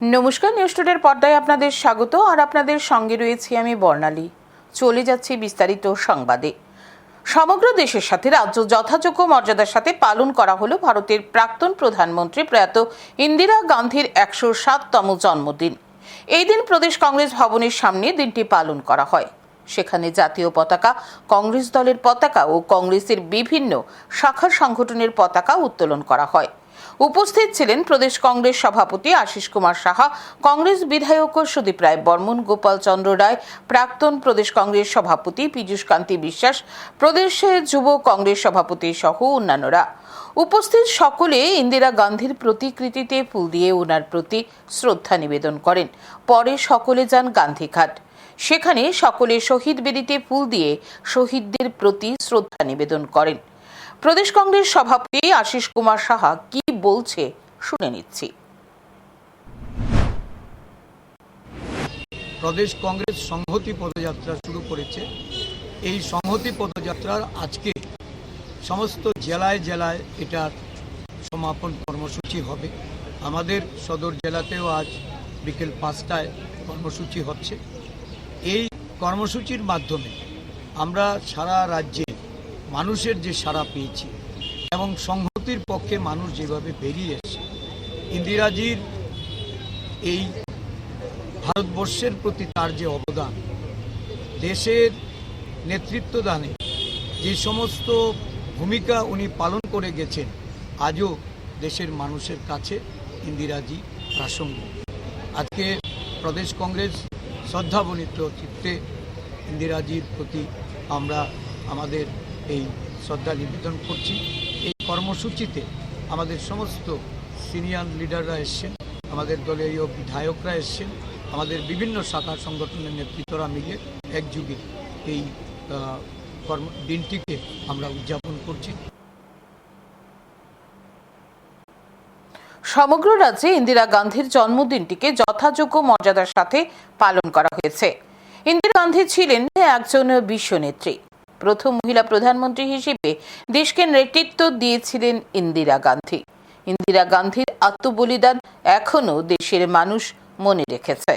নমস্কার নিউজ টুডের পর্দায় আপনাদের স্বাগত, আর আপনাদের সঙ্গে রয়েছি আমি বর্ণালী। চলে যাচ্ছি বিস্তারিত সংবাদে। সমগ্র দেশের সাথে রাজ্য যথাযোগ্য মর্যাদার সাথে পালন করা হলো ভারতের প্রাক্তন প্রধানমন্ত্রী প্রয়াত ইন্দিরা গান্ধীর একশো সাততম জন্মদিন। এই দিন প্রদেশ কংগ্রেস ভবনের সামনে দিনটি পালন করা হয়। সেখানে জাতীয় পতাকা, কংগ্রেস দলের পতাকা ও কংগ্রেসের বিভিন্ন শাখা সংগঠনের পতাকা উত্তোলন করা হয়। উপস্থিত ছিলেন প্রদেশ কংগ্রেস সভাপতি আশিস কুমার সাহা, কংগ্রেস বিধায়ক সুদীপ রায় বর্মন, গোপাল চন্দ্র রায়, প্রাক্তন প্রদেশ কংগ্রেস সভাপতি পীযূষ কান্তি বিশ্বাস, প্রদেশের যুব কংগ্রেস সভাপতি সহ অন্যান্যরা। উপস্থিত সকলে ইন্দিরা গান্ধীর প্রতিকৃতিতে ফুল দিয়ে ওনার প্রতি শ্রদ্ধা নিবেদন করেন। পরে সকলে যান গান্ধীঘাট সেখানে সকলে শহীদ বেদিতে ফুল দিয়ে শহীদদের প্রতি শ্রদ্ধা নিবেদন করেন। প্রদেশ কংগ্রেস সভাপতি আশিস কুমার সাহা কি বলছে, শুনে নিচ্ছি। প্রদেশ কংগ্রেস সংহতি পদযাত্রা শুরু করেছে। এই সংহতি পদযাত্রার আজকে সমস্ত জেলায় জেলায় এটার সমাপন কর্মসূচি হবে। আমাদের সদর জেলাতেও আজ বিকেল পাঁচটায় কর্মসূচি হচ্ছে। এই কর্মসূচির মাধ্যমে আমরা সারা রাজ্যে মানুষের যে সাড়া পেয়েছি এবং সংহতির পক্ষে মানুষ যেভাবে বেরিয়ে এসে ইন্দিরাজির এই ভারতবর্ষের প্রতি তার যে অবদান, দেশের নেতৃত্ব দানে যে সমস্ত ভূমিকা উনি পালন করে গেছেন, আজও দেশের মানুষের কাছে ইন্দিরাজি প্রাসঙ্গিক। আজকে প্রদেশ কংগ্রেস শ্রদ্ধাবনিত চিত্তে ইন্দিরাজির প্রতি আমরা আমাদের এই শ্রদ্ধা নিবেদন করছি। কর্মসূচিতে আমাদের সমস্ত সিনিয়র লিডাররা এসছেন, আমাদের দলীয় বিধায়করা এসছেন, আমাদের বিভিন্ন শাখা সংগঠনের নেতৃত্বরা মিলে একযুগে এই কর্ম, দিনটিকে আমরা উদযাপন করছি। সমগ্র রাজ্যে ইন্দিরা গান্ধীর জন্মদিনটিকে যথাযোগ্য মর্যাদার সাথে পালন করা হয়েছে। ইন্দিরা গান্ধী ছিলেন একজন বিশ্বনেত্রী প্রথম মহিলা প্রধানমন্ত্রী হিসেবে দেশকে নেতৃত্ব দিয়েছিলেন ইন্দিরা গান্ধী। ইন্দিরা গান্ধীর আত্মবলিদান এখনও দেশের মানুষ মনে রেখেছে।